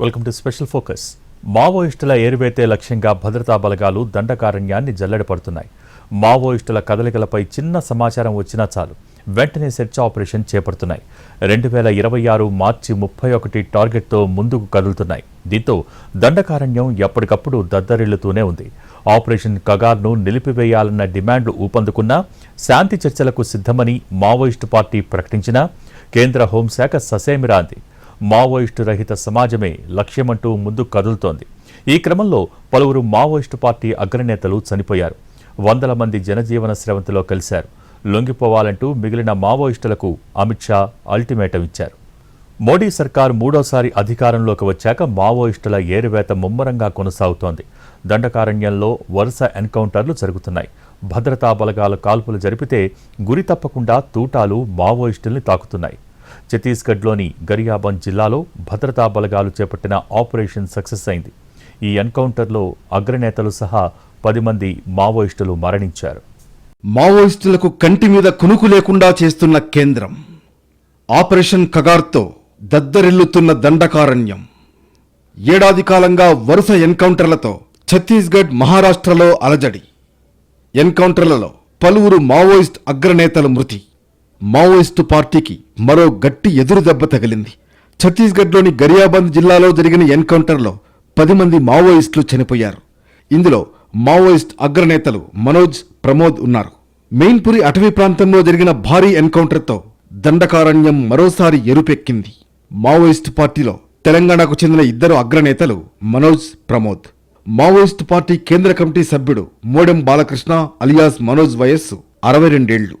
Welcome to special focus మావోయిస్టుల ఏరువేతే లక్ష్యంగా భద్రతా బలగాలు దండకారణ్యాన్ని జల్లెడపడుతున్నాయి మావోయిస్టుల కదలికలపై చిన్న సమాచారం వచ్చినా చాలు. వెంటనే సెర్చ్ ఆపరేషన్ చేపడుతున్నాయి. రెండు వేల ఇరవై ఆరు మార్చి ముప్పై ఒకటి టార్గెట్తో ముందుకు కదులుతున్నాయి. దీంతో దండకారణ్యం ఎప్పటికప్పుడు దద్దరిల్లుతూనే ఉంది. ఆపరేషన్ కగార్ను నిలిపివేయాలన్న డిమాండ్లు ఊపందుకున్నా శాంతి చర్చలకు సిద్ధమని మావోయిస్టు పార్టీ ప్రకటించినా కేంద్ర హోంశాఖ ససేమిరాంది మావోయిస్టు రహిత సమాజమే లక్ష్యమంటూ ముందుకు కదులుతోంది. ఈ క్రమంలో పలువురు మావోయిస్టు పార్టీ అగ్రనేతలు చనిపోయారు. వందల మంది జనజీవన స్రవంతిలో కలిశారు. లొంగిపోవాలంటూ మిగిలిన మావోయిస్టులకు అమిత్ షా అల్టిమేటం ఇచ్చారు. మోడీ సర్కార్ మూడోసారి అధికారంలోకి వచ్చాక మావోయిస్టుల ఏరువేత ముమ్మరంగా కొనసాగుతోంది. దండకారణ్యంలో వరుస ఎన్కౌంటర్లు జరుగుతున్నాయి. భద్రతా బలగాలు కాల్పులు జరిపితే గురి తప్పకుండా తూటాలు మావోయిస్టుల్ని తాకుతున్నాయి. ఛత్తీస్గఢ్లోని గరియాబంద్ జిల్లాలో భద్రతా బలగాలు చేపట్టిన ఆపరేషన్ సక్సెస్ అయింది. ఈ ఎన్కౌంటర్లో అగ్రనేతలు సహా పది మంది మావోయిస్టులు మరణించారు. మావోయిస్టులకు కంటి మీద కునుకు లేకుండా చేస్తున్న కేంద్రం ఆపరేషన్ కగార్తో దద్దరిల్లుతున్న దండకారణ్యం. ఏడాది కాలంగా వరుస ఎన్కౌంటర్లతో ఛత్తీస్గఢ్ మహారాష్ట్రలో అలజడి. ఎన్కౌంటర్లలో పలువురు మావోయిస్ట్ అగ్రనేతల మృతి. మావోయిస్టు పార్టీకి మరో గట్టి ఎదురు దెబ్బ తగిలింది. ఛత్తీస్గఢ్లోని గరియాబంద్ జిల్లాలో జరిగిన ఎన్కౌంటర్లో పది మంది మావోయిస్టులు చనిపోయారు. ఇందులో మావోయిస్ట్ అగ్రనేతలు మనోజ్ ప్రమోద్ ఉన్నారు. మెయిన్పురి అటవీ ప్రాంతంలో జరిగిన భారీ ఎన్కౌంటర్తో దండకారణ్యం మరోసారి ఎరుపెక్కింది. మావోయిస్ట్ పార్టీలో తెలంగాణకు చెందిన ఇద్దరు అగ్రనేతలు మనోజ్ ప్రమోద్. మావోయిస్ట్ పార్టీ కేంద్ర కమిటీ సభ్యుడు మోడెం బాలకృష్ణ అలియాస్ మనోజ్ వయస్సు అరవై రెండేళ్ళు.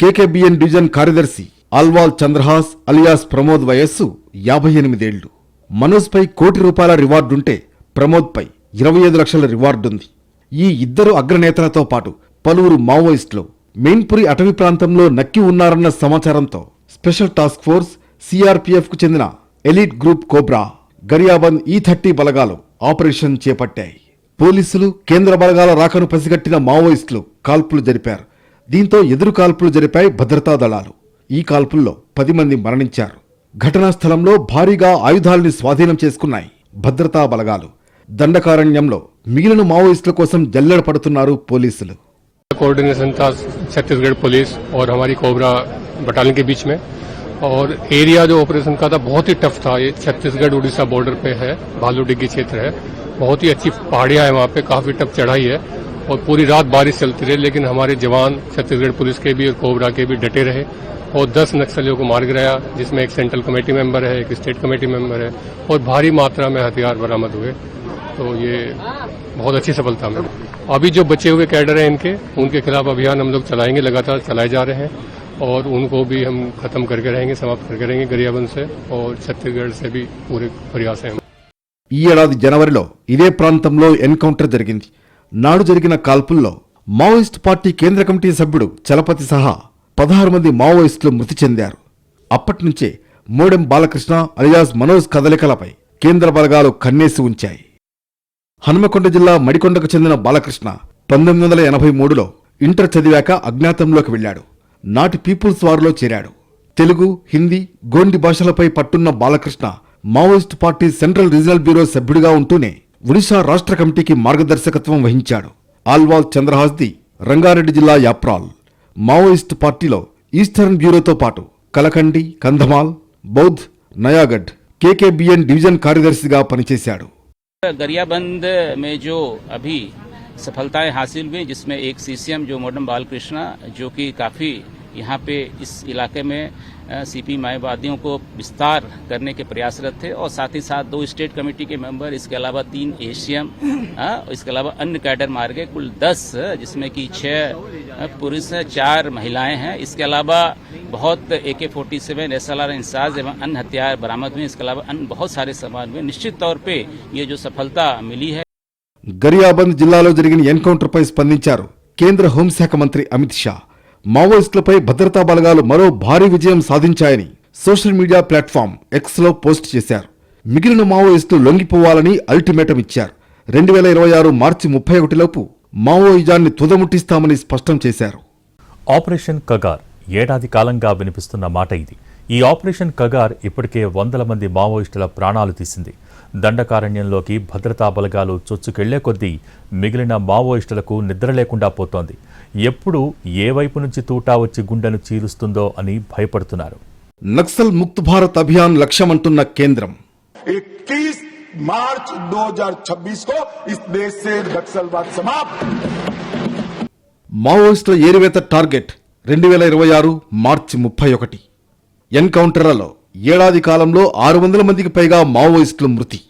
కేకేబిఎన్ డివిజన్ కార్యదర్శి అల్వాల్ చంద్రహాస్ అలియాస్ ప్రమోద్ వయస్సు యాభై ఎనిమిదేళ్ళు మనోజ్పై కోటి రూపాయల రివార్డుంటే ప్రమోద్పై ఇరవై ఐదు లక్షల రివార్డుంది. ఈ ఇద్దరు అగ్రనేతలతో పాటు పలువురు మావోయిస్టులు మెయిన్పురి అటవీ ప్రాంతంలో నక్కి ఉన్నారన్న సమాచారంతో స్పెషల్ టాస్క్ ఫోర్స్ సిఆర్పిఎఫ్కు చెందిన ఎలీట్ గ్రూప్ కోబ్రా గరియాబంద్ ఈ థర్టీ బలగాలు ఆపరేషన్ చేపట్టాయి. పోలీసులు కేంద్ర బలగాల రాకను పసిగట్టిన మావోయిస్టులు కాల్పులు జరిపారు. దీంతో ఎదురు కాల్పులు జరిపాయి భద్రతా దళాలు ఈ కాల్పుల్లో పది మంది మరణించారు ఘటనా స్థలంలో భారీగా ఆయుధాల్ని స్వాధీనం చేసుకున్నాయి భద్రతా బలగాలు దండకారణ్యంలో మిగిలిన మావోయిస్టుల కోసం జల్లెడ పడుతున్నారు పోలీసులు कोऑर्डिनेशन था छत्तीसगढ़ पुलिस और हमारी कोबरा बटालियन के बीच में और एरिया जो ऑपरेशन का था बहुत ही टफ था ये छत्तीसगढ़ उड़ीसा बॉर्डर पे है भालू डिग्गी क्षेत्र है बहुत ही अच्छी पहाड़ियां हैं वहाँ पे काफी टफ चढ़ाई है और पूरी रात बारिश चलती रही लेकिन हमारे जवान छत्तीसगढ़ पुलिस के भी और कोबरा के भी डटे रहे और 10 नक्सलियों को मार गिराया जिसमें एक सेंट्रल कमेटी मेंबर है एक स्टेट कमेटी मेंबर है और भारी मात्रा में हथियार बरामद हुए तो ये बहुत अच्छी सफलता में अभी जो बचे हुए कैडर हैं इनके उनके खिलाफ अभियान हम लोग चलाएंगे लगातार चलाए जा रहे हैं और उनको भी हम खत्म करके रहेंगे समाप्त करके रहेंगे गरियाबंद से और छत्तीसगढ़ से भी पूरे प्रयास हैं ఈ ఏడాది జనవరిలో ఇదే ప్రాంతంలో ఎన్కౌంటర్ జరిగింది నాడు జరిగిన కాల్పుల్లో మావోయిస్ట్ పార్టీ కేంద్ర కమిటీ సభ్యుడు చలపతి సహా పదహారు మంది మావోయిస్టులు మృతి చెందారు. అప్పటినుంచే మోడెం బాలకృష్ణ అలియాస్ మనోజ్ కదలికలపై కేంద్ర బలగాలు కన్నేసి ఉంచాయి. హనుమకొండ జిల్లా మడికొండకు చెందిన బాలకృష్ణ పంతొమ్మిది వందల ఎనభై మూడులో ఇంటర్ చదివాక అజ్ఞాతంలోకి వెళ్ళాడు. నాటి పీపుల్స్ వార్లో చేరాడు. తెలుగు హిందీ గోండి భాషలపై పట్టున్న Balakrishna Maoist party central regional bureau సభ్యుడిగా ఉంటూనే ఒడిశా రాష్ట్ర కమిటీకి మార్గదర్శకత్వం వహించాడు ఆల్వాల్ చంద్రహాస్ది రంగారెడ్డి జిల్లా యాప్రాల్ మావోయిస్ట్ పార్టీలో ఈస్టర్న్ బ్యూరోతో పాటు కలకండి కంధమాల్ బౌద్ధ్ నయాగఢ్ కేకేబిఎన్ డివిజన్ కార్యదర్శిగా పనిచేశాడు गरियाबंद में जो अभी सफलताएं हासिल हुई जिसमें एक सीसीएम जो मोडम बालकृष्णा जो कि काफी यहाँ पे इस इलाके में सीपी माओवादियों को विस्तार करने के प्रयासरत थे और साथ ही साथ दो स्टेट कमेटी के मेंबर इसके अलावा तीन एशियम इसके अलावा अन्य कैडर मार गए कुल दस जिसमें कि छह पुरुष हैं चार महिलाएं हैं इसके अलावा बहुत A K forty seven S L R INSAS एवं अन्य हथियार बरामद हुए इसके अलावा अन्य बहुत सारे सामान हुए निश्चित तौर पे ये जो सफलता मिली है గరియాబంద్ జిల్లాలో జరిగిన ఎన్కౌంటర్పై స్పందించారు కేంద్ర హోంశాఖ మంత్రి అమిత్ షా మావోయిస్టులపై భద్రతా బలగాలు మరో భారీ విజయం సాధించాయని సోషల్ మీడియా ప్లాట్ఫామ్ ఎక్స్లో పోస్ట్ చేశారు. మిగిలిన మావోయిస్టులు లొంగిపోవాలని అల్టిమేటం ఇచ్చారు. రెండు వేల ఇరవై ఆరు మార్చి ముప్పై ఒకటిలోపు మావోయిజాన్ని తుదముట్టిస్తామని స్పష్టం చేశారు. ఆపరేషన్ కగార్ ఏడాది కాలంగా వినిపిస్తున్న మాట ఇది. ఈ ఆపరేషన్ కగార్ ఇప్పటికే వందల మంది మావోయిస్టుల ప్రాణాలు తీసింది. దండకారణ్యంలోకి భద్రతా బలగాలు చొచ్చుకెళ్ళే కొద్దీ మిగిలిన మావోయిస్టులకు నిద్ర లేకుండా పోతోంది. ఎప్పుడు ఏ వైపు నుంచి తూటా వచ్చి గుండెను చీలుస్తుందో అని భయపడుతున్నారు. నక్సల్ ముక్త్ భారత్ అభియాన్ లక్ష్యమంటున్న కేంద్రం. మార్చ్ మావోయిస్టుల ఏరివేత టార్గెట్ రెండు వేల ఇరవై ఆరు మార్చి ముప్పై ఒకటి. ఎన్కౌంటర్లలో ఏడాది కాలంలో ఆరు వందల మందికి పైగా మావోయిస్టులు మృతి.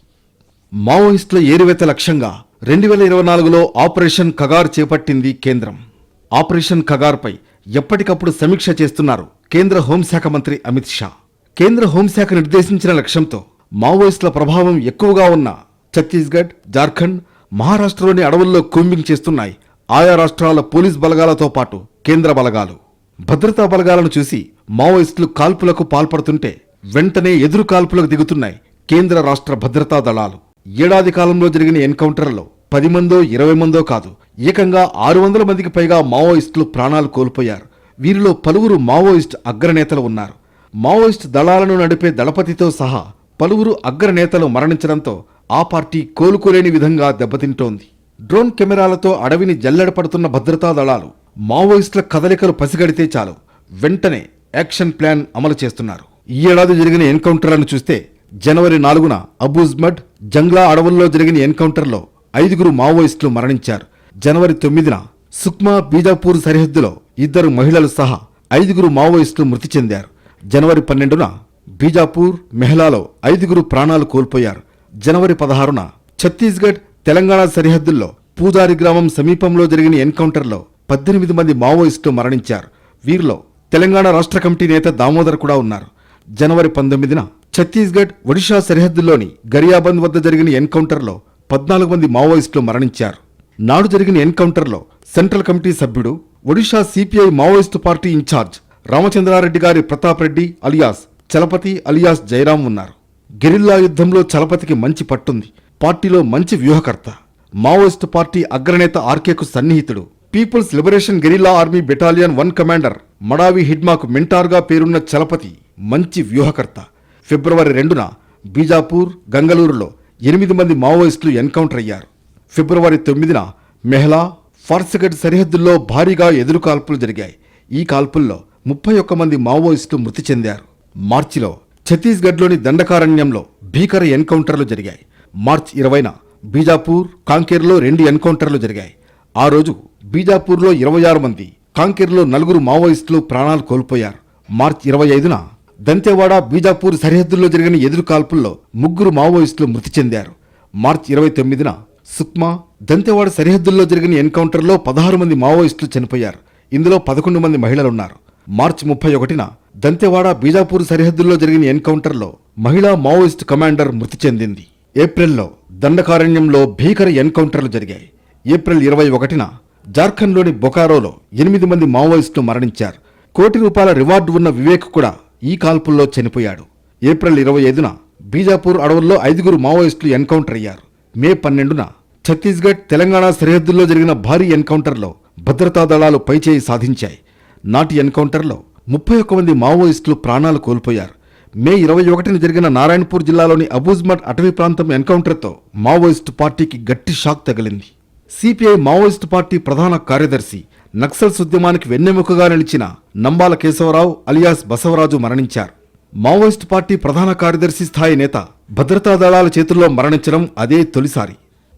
మావోయిస్టుల ఏరివేత లక్ష్యంగా రెండు వేల ఇరవై నాలుగులో ఆపరేషన్ కగార్ చేపట్టింది కేంద్రం. ఆపరేషన్ కగార్పై ఎప్పటికప్పుడు సమీక్ష చేస్తున్నారు కేంద్ర హోంశాఖ మంత్రి అమిత్ షా. కేంద్ర హోంశాఖ నిర్దేశించిన లక్ష్యంతో మావోయిస్టుల ప్రభావం ఎక్కువగా ఉన్న ఛత్తీస్గఢ్ జార్ఖండ్ మహారాష్ట్రలోని అడవుల్లో కూంబింగ్ చేస్తున్నాయి ఆయా రాష్ట్రాల పోలీస్ బలగాలతో పాటు కేంద్ర బలగాలు. భద్రతా బలగాలను చూసి మావోయిస్టులు కాల్పులకు పాల్పడుతుంటే వెంటనే ఎదురు కాల్పులకు దిగుతున్నాయి కేంద్ర రాష్ట్ర భద్రతా దళాలు. ఏడాది కాలంలో జరిగిన ఎన్కౌంటర్లో పది మందో ఇరవై మందో కాదు ఏకంగా ఆరు వందల మందికి పైగా మావోయిస్టులు ప్రాణాలు కోల్పోయారు. వీరిలో పలువురు మావోయిస్ట్ అగ్రనేతలు ఉన్నారు. మావోయిస్ట్ దళాలను నడిపే దళపతితో సహా పలువురు అగ్రనేతలు మరణించడంతో ఆ పార్టీ కోలుకోలేని విధంగా దెబ్బతింటోంది. డ్రోన్ కెమెరాలతో అడవిని జల్లెడపడుతున్న భద్రతా దళాలు మావోయిస్టుల కదలికలు పసిగడితే చాలు. వెంటనే యాక్షన్ ప్లాన్ అమలు చేస్తున్నారు. ఈ ఏడాది జరిగిన ఎన్కౌంటర్లను చూస్తే జనవరి నాలుగున అబూజ్మడ్ జంగ్లా అడవుల్లో జరిగిన ఎన్కౌంటర్లో ఐదుగురు మావోయిస్టులు మరణించారు. జనవరి తొమ్మిదిన సుక్మా బీజాపూర్ సరిహద్దులో ఇద్దరు మహిళలు సహా ఐదుగురు మావోయిస్టులు మృతి చెందారు. జనవరి పన్నెండున బీజాపూర్ మెహ్లాలో ఐదుగురు ప్రాణాలు కోల్పోయారు. జనవరి పదహారున ఛత్తీస్గఢ్ తెలంగాణ సరిహద్దుల్లో పూజారి గ్రామం సమీపంలో జరిగిన ఎన్కౌంటర్లో పద్దెనిమిది మంది మావోయిస్టులు మరణించారు. వీరిలో తెలంగాణ రాష్ట్ర కమిటీ నేత దామోదర్ కూడా ఉన్నారు. జనవరి పంతొమ్మిదిన ఛత్తీస్గఢ్ ఒడిషా సరిహద్దుల్లోని గరియాబంద్ వద్ద జరిగిన ఎన్కౌంటర్లో పద్నాలుగు మంది మావోయిస్టులు మరణించారు. నాడు జరిగిన ఎన్కౌంటర్లో సెంట్రల్ కమిటీ సభ్యుడు Odisha CPI Maoist party incharge Ramachandra Reddy గారి ప్రతాప్ రెడ్డి అలియాస్ చలపతి అలియాస్ జయరాం ఉన్నారు. గెరిల్లా యుద్ధంలో చలపతికి మంచి పట్టుంది. పార్టీలో మంచి వ్యూహకర్త. మావోయిస్టు పార్టీ అగ్రనేత ఆర్కేకు సన్నిహితుడు. People's liberation guerrilla army battalion one commander Madavi హిడ్మాకు మెంటార్గా పేరున్న చలపతి మంచి వ్యూహకర్త. ఫిబ్రవరి రెండున బీజాపూర్ గంగలూరులో ఎనిమిది మంది మావోయిస్టులు ఎన్కౌంటర్ అయ్యారు. ఫిబ్రవరి తొమ్మిదిన మెహ్లా ఫార్సగఢ్ సరిహద్దుల్లో భారీగా ఎదురు కాల్పులు జరిగాయి. ఈ కాల్పుల్లో ముప్పై ఒక్క మంది మావోయిస్టులు మృతి చెందారు. మార్చిలో ఛత్తీస్గఢ్లోని దండకారణ్యంలో భీకర ఎన్కౌంటర్లు జరిగాయి. మార్చ్ ఇరవైన బీజాపూర్ కాంకేర్లో రెండు ఎన్కౌంటర్లు జరిగాయి. ఆ రోజు బీజాపూర్లో ఇరవై ఆరు మంది కాంకేర్లో నలుగురు మావోయిస్టులు ప్రాణాలు కోల్పోయారు. మార్చ్ ఇరవై ఐదున దంతెవాడ బీజాపూర్ సరిహద్దుల్లో జరిగిన ఎదురు కాల్పుల్లో ముగ్గురు మావోయిస్టులు మృతి చెందారు. మార్చ్ ఇరవై తొమ్మిదిన సుక్మా దంతెవాడ సరిహద్దుల్లో జరిగిన ఎన్కౌంటర్లో పదహారు మంది మావోయిస్టులు చనిపోయారు. ఇందులో పదకొండు మంది మహిళలున్నారు. మార్చి ముప్పై ఒకటిన దంతెవాడ బీజాపూర్ సరిహద్దుల్లో జరిగిన ఎన్కౌంటర్లో మహిళా మావోయిస్టు కమాండర్ మృతి చెందింది. ఏప్రిల్లో దండకారణ్యంలో భీకర ఎన్కౌంటర్లు జరిగాయి. ఏప్రిల్ ఇరవై ఒకటిన జార్ఖండ్లోని బొకారోలో ఎనిమిది మంది మావోయిస్టులు మరణించారు. కోటి రూపాయల రివార్డు ఉన్న వివేక్ కూడా ఈ కాల్పుల్లో చనిపోయాడు. ఏప్రిల్ ఇరవై ఐదున బీజాపూర్ అడవుల్లో ఐదుగురు మావోయిస్టులు ఎన్కౌంటర్ అయ్యారు. మే పన్నెండున ఛత్తీస్గఢ్ తెలంగాణ సరిహద్దుల్లో జరిగిన భారీ ఎన్కౌంటర్లో భద్రతా దళాలు పైచేయి సాధించాయి. నాటి ఎన్కౌంటర్లో ముప్పై ఒక్క మంది మావోయిస్టులు ప్రాణాలు కోల్పోయారు. మే ఇరవై ఒకటిన జరిగిన నారాయణపూర్ జిల్లాలోని అబూజ్మట్ అటవీ ప్రాంతం ఎన్కౌంటర్తో మావోయిస్టు పార్టీకి గట్టి షాక్ తగిలింది. సిపిఐ మావోయిస్టు పార్టీ ప్రధాన కార్యదర్శి నక్సల్స్ ఉద్యమానికి వెన్నెముకగా నిలిచిన నంబాల కేశవరావు అలియాస్ బసవరాజు మరణించారు. మావోయిస్టు పార్టీ ప్రధాన కార్యదర్శి స్థాయి నేత భద్రతా దళాల చేతుల్లో మరణించడం అదే తొలిసారి.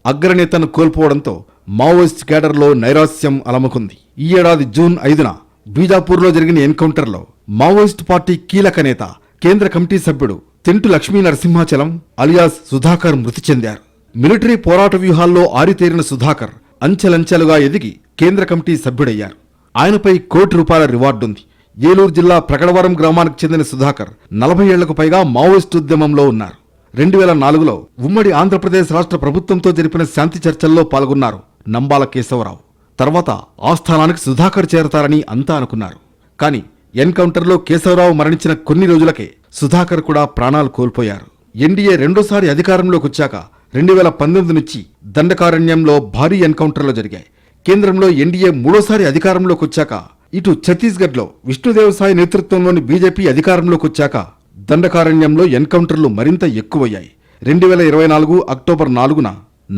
అగ్రనేతను కోల్పోవడంతో మావోయిస్ట్ కేడర్లో నైరాస్యం అలముకుంది. ఈ ఏడాది జూన్ ఐదున బీజాపూర్లో జరిగిన ఎన్కౌంటర్లో మావోయిస్ట్ పార్టీ కీలక నేత కేంద్ర కమిటీ సభ్యుడు తెంటు లక్ష్మీ నరసింహాచలం అలియాస్ సుధాకర్ మృతి చెందారు. మిలిటరీ పోరాట వ్యూహాల్లో ఆరితేరిన సుధాకర్ అంచెలంచెలుగా ఎదిగి కేంద్ర కమిటీ సభ్యుడయ్యారు. ఆయనపై కోటి రూపాయల రివార్డుంది. ఏలూరు జిల్లా ప్రకడవరం గ్రామానికి చెందిన సుధాకర్ నలభై ఏళ్ళకు పైగా మావోయిస్టు ఉద్యమంలో ఉన్నారు. రెండు వేల నాలుగులో ఉమ్మడి ఆంధ్రప్రదేశ్ రాష్ట్ర ప్రభుత్వంతో జరిపిన శాంతి చర్చల్లో పాల్గొన్నారు నంబాల కేశవరావు. తర్వాత ఆ స్థానానికి సుధాకర్ చేరతారని అంతా అనుకున్నారు. కానీ ఎన్కౌంటర్లో కేశవరావు మరణించిన కొన్ని రోజులకే సుధాకర్ కూడా ప్రాణాలు కోల్పోయారు. ఎన్డీఏ రెండోసారి అధికారంలోకి వచ్చాక రెండు వేల పంతొమ్మిది నుంచి దండకారణ్యంలో భారీ ఎన్కౌంటర్లు జరిగాయి. కేంద్రంలో ఎన్డీఏ మూడోసారి అధికారంలోకి వచ్చాక ఇటు ఛత్తీస్గఢ్లో విష్ణుదేవ్ సాయి నేతృత్వంలోని బీజేపీ అధికారంలోకి వచ్చాక దండకారణ్యంలో ఎన్కౌంటర్లు మరింత ఎక్కువయ్యాయి. రెండు వేల ఇరవై నాలుగు అక్టోబర్ నాలుగున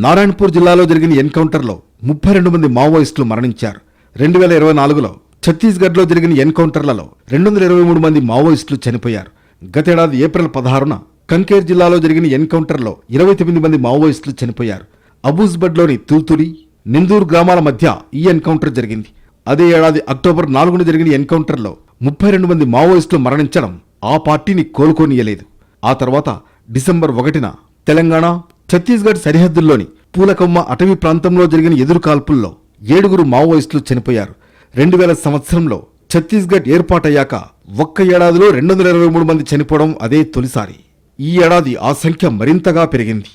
నారాయణపూర్ జిల్లాలో జరిగిన ఎన్కౌంటర్లో ముప్పై రెండు మంది మావోయిస్టులు మరణించారు. రెండు వేల ఇరవై నాలుగులో ఛత్తీస్గఢ్లో జరిగిన ఎన్కౌంటర్లలో రెండు వందల ఇరవై మూడు మంది మావోయిస్టులు చనిపోయారు. గతేడాది ఏప్రిల్ పదహారున కంకేర్ జిల్లాలో జరిగిన ఎన్కౌంటర్లో ఇరవై తొమ్మిది మంది మావోయిస్టులు చనిపోయారు. అబూజ్బడ్లోని తూతురి నిందూర్ గ్రామాల మధ్య ఈ ఎన్కౌంటర్ జరిగింది. అదే ఏడాది అక్టోబర్ నాలుగున జరిగిన ఎన్కౌంటర్లో ముప్పై రెండు మంది మావోయిస్టులు మరణించడం ఆ పార్టీని కోలుకోనియలేదు. ఆ తర్వాత డిసెంబర్ ఒకటిన తెలంగాణ ఛత్తీస్గఢ్ సరిహద్దుల్లోని పూలకొమ్మ అటవీ ప్రాంతంలో జరిగిన ఎదురుకాల్పుల్లో ఏడుగురు మావోయిస్టులు చనిపోయారు. రెండు వేల సంవత్సరంలో ఛత్తీస్గఢ్ ఏర్పాటయ్యాక ఒక్క ఏడాదిలో రెండు వందల ఇరవై మూడు మంది చనిపోవడం అదే తొలిసారి. ఈ ఏడాది ఆ సంఖ్య మరింతగా పెరిగింది.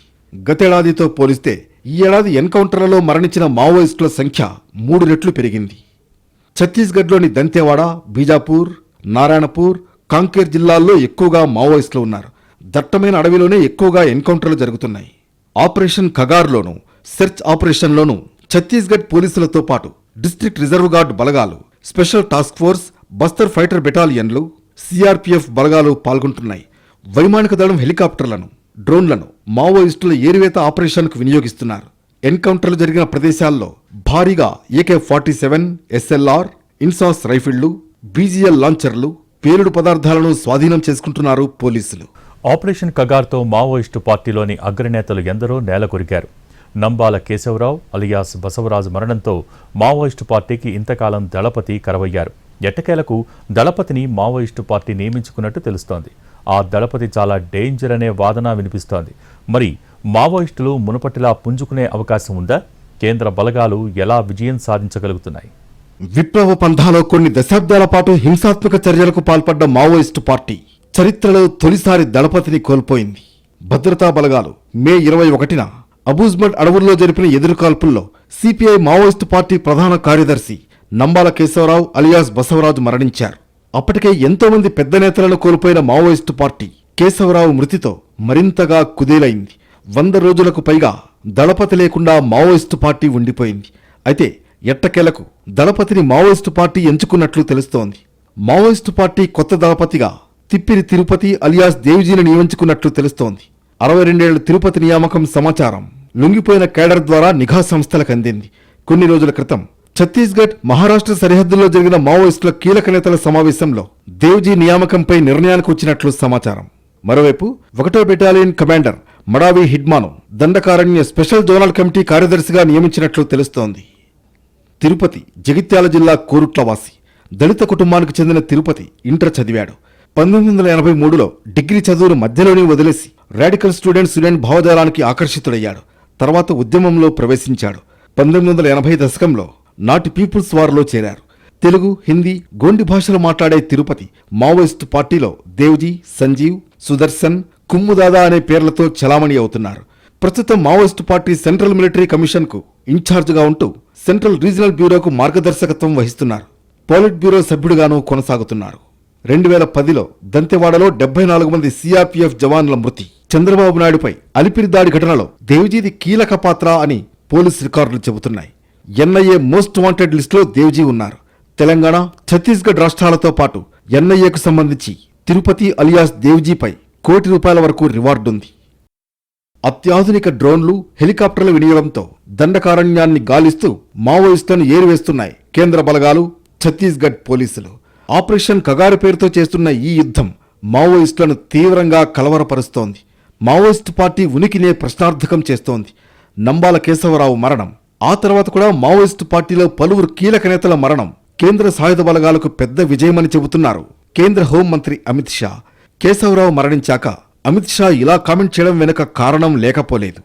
గతేడాదితో పోలిస్తే ఈ ఏడాది ఎన్కౌంటర్లలో మరణించిన మావోయిస్టుల సంఖ్య మూడు రెట్లు పెరిగింది. ఛత్తీస్గఢ్లోని దంతేవాడ బీజాపూర్ నారాయణపూర్ కాంకేర్ జిల్లాల్లో ఎక్కువగా మావోయిస్టులు ఉన్నారు. దట్టమైన అడవిలోనే ఎక్కువగా ఎన్కౌంటర్లు జరుగుతున్నాయి. ఆపరేషన్ ఖగార్లోనూ సెర్చ్ ఆపరేషన్లోనూ ఛత్తీస్గఢ్ పోలీసులతో పాటు డిస్టిక్ రిజర్వ్ గార్డ్ బలగాలు special task force Bastar fighter బెటాలియన్లు CRPF బలగాలు పాల్గొంటున్నాయి. వైమానిక దళం హెలికాప్టర్లను డ్రోన్లను మావోయిస్టుల ఏరివేత ఆపరేషన్కు వినియోగిస్తున్నారు. ఎన్కౌంటర్లు జరిగిన ప్రదేశాల్లో భారీగా AK forty seven SLR INSAS రైఫిళ్ళు BGL లాంచర్లు పేలుడు పదార్థాలను స్వాధీనం చేసుకుంటున్నారు పోలీసులు. ఆపరేషన్ కగార్తో మావోయిస్టు పార్టీలోని అగ్రనేతలు ఎందరో నేలకొరికారు నంబాల కేశవరావు అలియాస్ బసవరాజు మరణంతో మావోయిస్టు పార్టీకి ఇంతకాలం దళపతి కరవయ్యారు. ఎట్టకేలకు దళపతిని మావోయిస్టు పార్టీ నియమించుకున్నట్టు తెలుస్తోంది. ఆ దళపతి చాలా డేంజర్ అనే వాదన వినిపిస్తోంది. మరి మావోయిస్టులు మునుపటిలా పుంజుకునే అవకాశం ఉందా? కేంద్ర బలగాలు ఎలా విజయం సాధించగలుగుతున్నాయి? విప్లవ పంథాలో కొన్ని దశాబ్దాల పాటు హింసాత్మక చర్యలకు పాల్పడ్డ మావోయిస్టు పార్టీ చరిత్రలో తొలిసారి దళపతిని కోల్పోయింది. భద్రతా బలగాలు మే ఇరవై ఒకటిన అబూజ్మడ్ అడవుల్లో జరిపిన ఎదురుకాల్పుల్లో సిపిఐ మావోయిస్టు పార్టీ ప్రధాన కార్యదర్శి నంబాల కేశవరావు అలియాస్ బసవరాజు మరణించారు. అప్పటికే ఎంతోమంది పెద్ద నేతలను కోల్పోయిన మావోయిస్టు పార్టీ కేశవరావు మృతితో మరింతగా కుదేలైంది. వంద రోజులకు పైగా దళపతి లేకుండా మావోయిస్టు పార్టీ ఉండిపోయింది. అయితే ఎట్టకేలకు దళపతిని మావోయిస్టు పార్టీ ఎంచుకున్నట్లు తెలుస్తోంది. మావోయిస్టు పార్టీ కొత్త దళపతిగా తిప్పిరి తిరుపతి అలియాస్ దేవిజీని నియమించుకున్నట్లు తెలుస్తోంది. అరవై రెండేళ్ళ తిరుపతి నియామకం సమాచారం లొంగిపోయిన కేడర్ ద్వారా నిఘా సంస్థలకు అందింది. కొన్ని రోజుల క్రితం ఛత్తీస్గఢ్ మహారాష్ట్ర సరిహద్దుల్లో జరిగిన మావోయిస్టుల కీలక నేతల సమావేశంలో దేవ్జీ నియామకంపై నిర్ణయానికి వచ్చినట్లు సమాచారం. మరోవైపు ఒకటో బెటాలియన్ కమాండర్ మడావి హిడ్మాను దండకారణ్య స్పెషల్ జోనల్ కమిటీ కార్యదర్శిగా నియమించినట్లు తెలుస్తోంది. తిరుపతి జగిత్యాల జిల్లా కోరుట్లవాసి దళిత కుటుంబానికి చెందిన తిరుపతి ఇంటర్ చదివాడు. పంతొమ్మిది వందల ఎనభై మూడులో డిగ్రీ చదువును మధ్యలోనే వదిలేసి రాడికల్ స్టూడెంట్ స్టూడెంట్ భావజాలానికి ఆకర్షితుడయ్యాడు. తర్వాత ఉద్యమంలో ప్రవేశించాడు. పంతొమ్మిది వందల ఎనభై దశకంలో నాటి పీపుల్స్ వార్లో చేరారు. తెలుగు హిందీ గోండి భాషలు మాట్లాడే తిరుపతి మావోయిస్టు పార్టీలో దేవ్జీ సంజీవ్ సుదర్శన్ కుమ్ముదాదా అనే పేర్లతో చలామణి అవుతున్నారు. ప్రస్తుతం మావోయిస్టు పార్టీ సెంట్రల్ మిలిటరీ కమిషన్కు ఇన్ఛార్జ్గా ఉంటూ సెంట్రల్ రీజనల్ బ్యూరోకు మార్గదర్శకత్వం వహిస్తున్నారు. పోలిట్ బ్యూరో సభ్యుడిగానూ కొనసాగుతున్నారు. రెండు వేల పదిలో దంతెవాడలో డెబ్బై నాలుగు మంది సిఆర్పిఎఫ్ జవాన్ల మృతి. చంద్రబాబు నాయుడుపై అలిపిరి దాడి ఘటనలో దేవిజీది కీలక పాత్ర అని పోలీస్ రికార్డులు చెబుతున్నాయి. ఎన్ఐఏ మోస్ట్ వాంటెడ్ లిస్టులో దేవ్జీ ఉన్నారు. తెలంగాణ ఛత్తీస్గఢ్ రాష్ట్రాలతో పాటు ఎన్ఐఏకు సంబంధించి తిరుపతి అలియాస్ దేవ్జీపై కోటి రూపాయల వరకు రివార్డు ఉంది. అత్యాధునిక డ్రోన్లు హెలికాప్టర్ల వినియోగంతో దండకారణ్యాన్ని గాలిస్తూ మావోయిస్టులను ఏరివేస్తున్నాయి కేంద్ర బలగాలు ఛత్తీస్గఢ్ పోలీసులు. ఆపరేషన్ కగారు పేరుతో చేస్తున్న ఈ యుద్ధం మావోయిస్టులను తీవ్రంగా కలవరపరుస్తోంది. మావోయిస్టు పార్టీ ఉనికినే ప్రశ్నార్థకం చేస్తోంది. నంబాల కేశవరావు మరణం. ఆ తర్వాత కూడా మావోయిస్టు పార్టీలో పలువురు కీలక నేతల మరణం కేంద్ర సాయుధ బలగాలకు పెద్ద విజయమని చెబుతున్నారు కేంద్ర హోంమంత్రి అమిత్ షా. కేశవరావు మరణించాక అమిత్ షా ఇలా కామెంట్ చేయడం వెనుక కారణం లేకపోలేదు.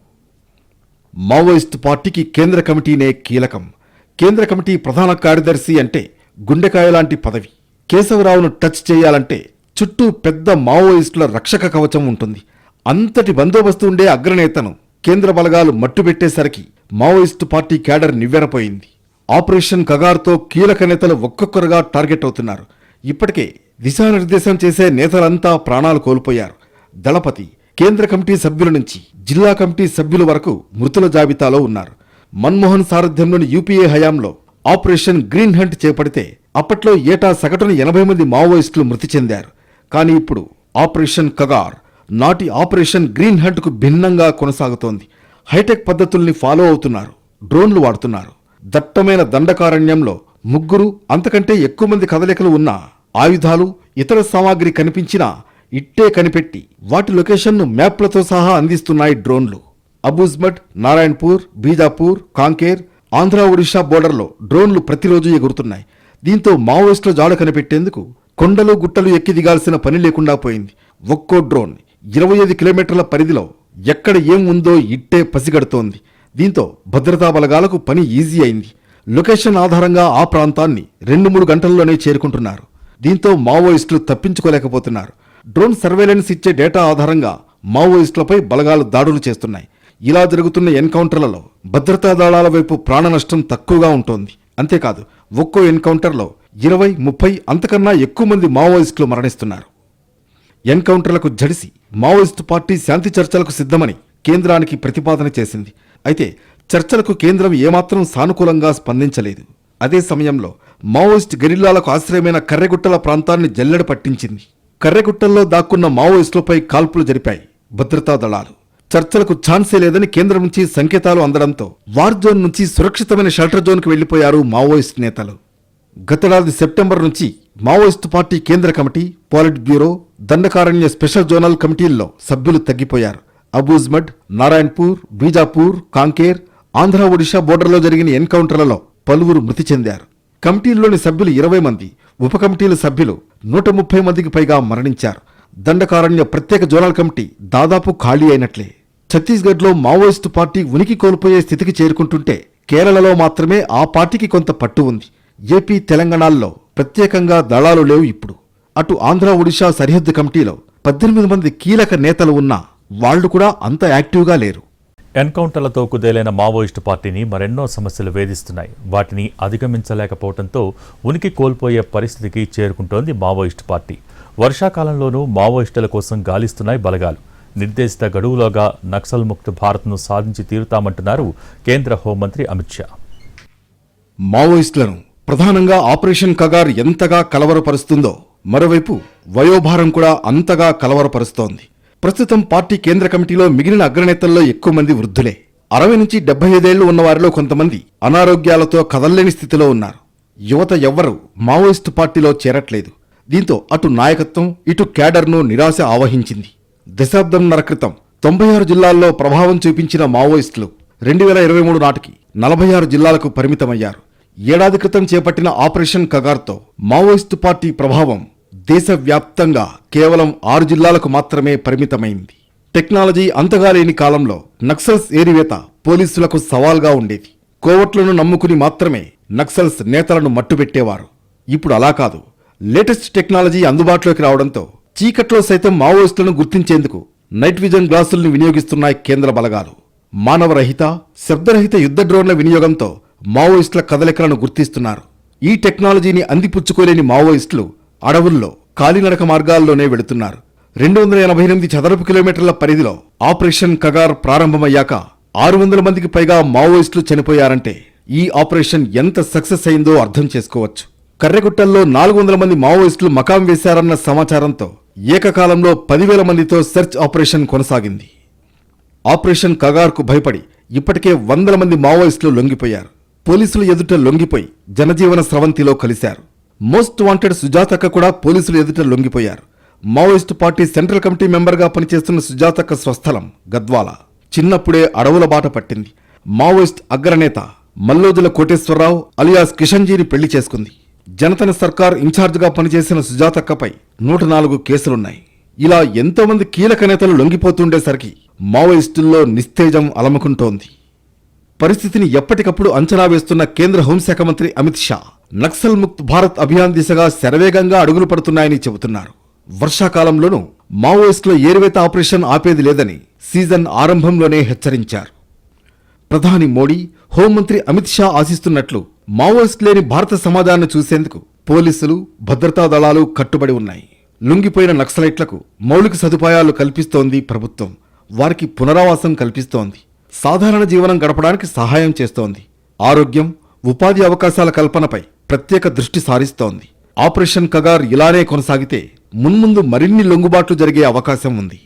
మావోయిస్టు పార్టీకి కేంద్ర కమిటీనే కీలకం. కేంద్ర కమిటీ ప్రధాన కార్యదర్శి అంటే గుండెకాయ లాంటి పదవి. కేశవరావును టచ్ చేయాలంటే చుట్టూ పెద్ద మావోయిస్టుల రక్షక కవచం ఉంటుంది. అంతటి బందోబస్తు ఉండే అగ్రనేతను కేంద్ర బలగాలు మట్టుబెట్టేసరికి మావోయిస్టు పార్టీ క్యాడర్ నివ్వెరపోయింది. ఆపరేషన్ కగార్తో కీలక నేతలు ఒక్కొక్కరుగా టార్గెట్ అవుతున్నారు. ఇప్పటికే దిశానిర్దేశం చేసే నేతలంతా ప్రాణాలు కోల్పోయారు. దళపతి కేంద్ర కమిటీ సభ్యుల నుంచి జిల్లా కమిటీ సభ్యుల వరకు మృతుల జాబితాలో ఉన్నారు. మన్మోహన్ సారథ్యంలోని యూపీఏ హయాంలో ఆపరేషన్ గ్రీన్ హంట్ చేపడితే అప్పట్లో ఏటా సగటున ఎనభై మంది మావోయిస్టులు మృతి చెందారు. కానీ ఇప్పుడు ఆపరేషన్ కగార్ నాటి ఆపరేషన్ గ్రీన్ హంట్కు భిన్నంగా కొనసాగుతోంది. హైటెక్ పద్ధతుల్ని ఫాలో అవుతున్నారు. డ్రోన్లు వాడుతున్నారు. దట్టమైన దండకారణ్యంలో ముగ్గురు అంతకంటే ఎక్కువ మంది కదలికలు ఉన్నా ఆయుధాలు ఇతర సామాగ్రి కనిపించినా ఇట్టే కనిపెట్టి వాటి లొకేషన్ను మ్యాప్లతో సహా అందిస్తున్నాయి డ్రోన్లు. అబూజ్మట్ నారాయణపూర్ బీజాపూర్ కాంకేర్ ఆంధ్ర ఒడిషా బోర్డర్లో డ్రోన్లు ప్రతిరోజు ఎగురుతున్నాయి. దీంతో మావోయిస్టుల జాడ కనిపెట్టేందుకు కొండలు గుట్టలు ఎక్కి దిగాల్సిన పని లేకుండా పోయింది. ఒక్కో డ్రోన్ ఇరవై ఐదు కిలోమీటర్ల పరిధిలో ఎక్కడ ఏం ఉందో ఇట్టే పసిగడుతోంది. దీంతో భద్రతా బలగాలకు పని ఈజీ అయింది. లొకేషన్ ఆధారంగా ఆ ప్రాంతాన్ని రెండు మూడు గంటల్లోనే చేరుకుంటున్నారు. దీంతో మావోయిస్టులు తప్పించుకోలేకపోతున్నారు. డ్రోన్ సర్వేలెన్స్ ఇచ్చే డేటా ఆధారంగా మావోయిస్టులపై బలగాలు దాడులు చేస్తున్నాయి. ఇలా జరుగుతున్న ఎన్కౌంటర్లలో భద్రతా దళాల వైపు ప్రాణ నష్టం తక్కువగా ఉంటోంది. అంతేకాదు ఒక్కో ఎన్కౌంటర్లో ఇరవై ముప్పై అంతకన్నా ఎక్కువ మంది మావోయిస్టులు మరణిస్తున్నారు. ఎన్కౌంటర్లకు జడిసి మావోయిస్టు పార్టీ శాంతి చర్చలకు సిద్ధమని కేంద్రానికి ప్రతిపాదన చేసింది. అయితే చర్చలకు కేంద్రం ఏమాత్రం సానుకూలంగా స్పందించలేదు. అదే సమయంలో మావోయిస్ట్ గెరిల్లాలకు ఆశ్రయమైన కర్రెగుట్టల ప్రాంతాన్ని జల్లెడ పట్టించింది. కర్రెగుట్టల్లో దాక్కున్న మావోయిస్టులపై కాల్పులు జరిపాయి భద్రతా దళాలు. చర్చలకు ఛాన్సే లేదని కేంద్రం నుంచి సంకేతాలు అందడంతో వార్ జోన్ నుంచి సురక్షితమైన షెల్టర్ జోన్కు వెళ్ళిపోయారు మావోయిస్ట్ నేతలు. గతేడాది సెప్టెంబర్ నుంచి మావోయిస్టు పార్టీ కేంద్ర committee politburo Dandakaranya special zonal కమిటీల్లో సభ్యులు తగ్గిపోయారు. అబూజ్మడ్ నారాయణపూర్ బీజాపూర్ కాంకేర్ ఆంధ్ర ఒడిషా బోర్డర్లో జరిగిన ఎన్కౌంటర్లలో పలువురు మృతి చెందారు. కమిటీల్లోని సభ్యులు ఇరవై మంది ఉప కమిటీల సభ్యులు నూట ముప్పై మందికి పైగా మరణించారు. దండకారణ్య ప్రత్యేక జోనల్ కమిటీ దాదాపు ఖాళీ అయినట్లే. ఛత్తీస్గఢ్లో మావోయిస్టు పార్టీ ఉనికి కోల్పోయే స్థితికి చేరుకుంటుంటే కేరళలో మాత్రమే ఆ పార్టీకి కొంత పట్టు ఉంది. ఏపీ తెలంగాణల్లో ప్రత్యేకంగా దళాలు లేవు ఇప్పుడు. అటు ఆంధ్ర ఒడిషా సరిహద్దు కమిటీలో పద్దెనిమిది మంది కీలక నేతలు ఉన్నా వాళ్ళు కూడా అంత యాక్టివ్గా లేరు. ఎన్కౌంటర్లతో కుదేలైన మావోయిస్టు పార్టీని మరెన్నో సమస్యలు వేధిస్తున్నాయి. వాటిని అధిగమించలేకపోవడంతో ఉనికి కోల్పోయే పరిస్థితికి చేరుకుంటోంది మావోయిస్టు పార్టీ. వర్షాకాలంలోనూ మావోయిస్టుల కోసం గాలిస్తున్నాయి బలగాలు. నిర్దేశిత గడువులోగా నక్సల్ ముక్త భారత్ను సాధించి తీరుతామంటున్నారు కేంద్ర హోంమంత్రి అమిత్ షా. మావోయిస్టులను ప్రధానంగా ఆపరేషన్ కగార్ ఎంతగా కలవరపరుస్తుందో మరోవైపు వయోభారం కూడా అంతగా కలవరపరుస్తోంది. ప్రస్తుతం పార్టీ కేంద్ర కమిటీలో మిగిలిన అగ్రనేతల్లో ఎక్కువ మంది వృద్ధులే. అరవై నుంచి డెబ్బై ఐదేళ్ళు ఉన్నవారిలో కొంతమంది అనారోగ్యాలతో కదల్లేని స్థితిలో ఉన్నారు. యువత ఎవ్వరూ మావోయిస్టు పార్టీలో చేరట్లేదు. దీంతో అటు నాయకత్వం ఇటు క్యాడర్ను నిరాశ ఆవహించింది. దశాబ్దంన్నర క్రితం తొంభై ఆరు జిల్లాల్లో ప్రభావం చూపించిన మావోయిస్టులు రెండు వేల ఇరవై మూడు నాటికి నలభై ఆరు జిల్లాలకు పరిమితమయ్యారు. ఏడాది క్రితం చేపట్టిన ఆపరేషన్ కగార్తో మావోయిస్టు పార్టీ ప్రభావం దేశవ్యాప్తంగా కేవలం ఆరు జిల్లాలకు మాత్రమే పరిమితమైంది. టెక్నాలజీ అంతగా లేని కాలంలో నక్సల్స్ ఏరివేత పోలీసులకు సవాల్గా ఉండేది. కోవట్లను నమ్ముకుని మాత్రమే నక్సల్స్ నేతలను మట్టుబెట్టేవారు. ఇప్పుడు అలా కాదు. లేటెస్ట్ టెక్నాలజీ అందుబాటులోకి రావడంతో చీకట్లో సైతం మావోయిస్టులను గుర్తించేందుకు నైట్ విజన్ గ్లాసుల్ని వినియోగిస్తున్నాయి కేంద్ర బలగాలు. మానవరహిత శబ్దరహిత యుద్ధ డ్రోన్ల వినియోగంతో మావోయిస్టుల కదలికలను గుర్తిస్తున్నారు. ఈ టెక్నాలజీని అందిపుచ్చుకోలేని మావోయిస్టులు అడవుల్లో కాలినడక మార్గాల్లోనే వెళుతున్నారు. రెండు వందల ఎనభై ఎనిమిది చదరపు కిలోమీటర్ల పరిధిలో ఆపరేషన్ కగార్ ప్రారంభమయ్యాక ఆరు వందల మందికి పైగా మావోయిస్టులు చనిపోయారంటే ఈ ఆపరేషన్ ఎంత సక్సెస్ అయిందో అర్థం చేసుకోవచ్చు. కర్రెగుట్టల్లో నాలుగు వందల మంది మావోయిస్టులు మకాం వేశారన్న సమాచారంతో ఏకకాలంలో పదివేల మందితో సెర్చ్ ఆపరేషన్ కొనసాగింది. ఆపరేషన్ కగార్కు భయపడి ఇప్పటికే వందల మంది మావోయిస్టులు లొంగిపోయారు. పోలీసులు ఎదుట లొంగిపోయి జనజీవన స్రవంతిలో కలిశారు. మోస్ట్ వాంటెడ్ సుజాతక్క కూడా పోలీసులు ఎదుట లొంగిపోయారు. మావోయిస్టు పార్టీ సెంట్రల్ కమిటీ మెంబర్గా పనిచేస్తున్న సుజాతక్క స్వస్థలం గద్వాల. చిన్నప్పుడే అడవుల బాట పట్టింది. మావోయిస్ట్ అగ్రనేత మల్లోజుల కోటేశ్వరరావు అలియాస్ కిషన్జీని పెళ్ళి చేసుకుంది. జనతన సర్కార్ ఇన్ఛార్జ్గా పనిచేసిన సుజాతక్కపై నూట నాలుగు కేసులున్నాయి. ఇలా ఎంతోమంది కీలక నేతలు లొంగిపోతుండేసరికి మావోయిస్టుల్లో నిస్తేజం అలముకుంటోంది. పరిస్థితిని ఎప్పటికప్పుడు అంచనా వేస్తున్న కేంద్ర హోంశాఖ మంత్రి అమిత్ షా నక్సల్ ముక్త్ భారత్ అభియాన్ దిశగా శరవేగంగా అడుగులు పడుతున్నాయని చెబుతున్నారు. వర్షాకాలంలోనూ మావోయిస్టుల ఏరువేత ఆపరేషన్ ఆపేది లేదని సీజన్ ఆరంభంలోనే హెచ్చరించారు. ప్రధాని మోడీ హోంమంత్రి అమిత్ షా ఆశిస్తున్నట్లు మావోయిస్ట్ లేని భారత సమాజాన్ని చూసేందుకు పోలీసులు భద్రతా దళాలు కట్టుబడి ఉన్నాయి. లొంగిపోయిన నక్సలైట్లకు మౌలిక సదుపాయాలు కల్పిస్తోంది ప్రభుత్వం. వారికి పునరావాసం కల్పిస్తోంది. సాధారణ జీవనం గడపడానికి సహాయం చేస్తోంది. ఆరోగ్యం ఉపాధి అవకాశాల కల్పనపై ప్రత్యేక దృష్టి సారిస్తోంది. ఆపరేషన్ కగార్ ఇలానే కొనసాగితే మున్ముందు మరిన్ని లొంగుబాట్లు జరిగే అవకాశం ఉంది.